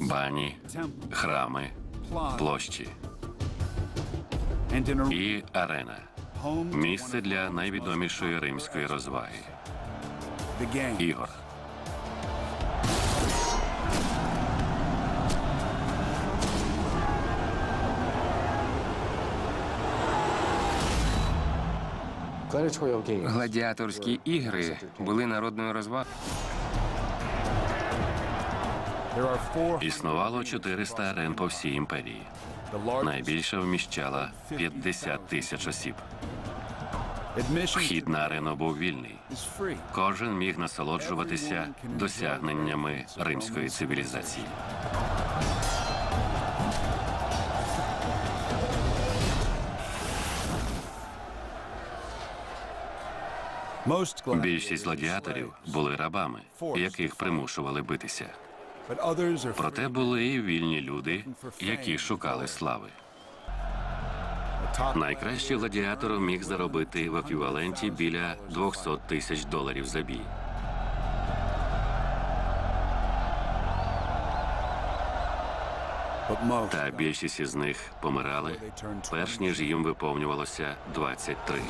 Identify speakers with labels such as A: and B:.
A: бані, храми, площі і арена. Місце для найвідомішої римської розваги ігор.
B: Гладіаторські ігри були народною розвагою.
A: Існувало 400 арен по всій імперії. Найбільша вміщала 50 тисяч осіб. Вхід на арену був вільний. Кожен міг насолоджуватися досягненнями римської цивілізації. Більшість гладіаторів були рабами, яких примушували битися. Проте були і вільні люди, які шукали слави. Найкращий гладіатор міг заробити в еквіваленті біля 200 тисяч доларів за бій. Та більшість із них помирали, перш ніж їм виповнювалося 23.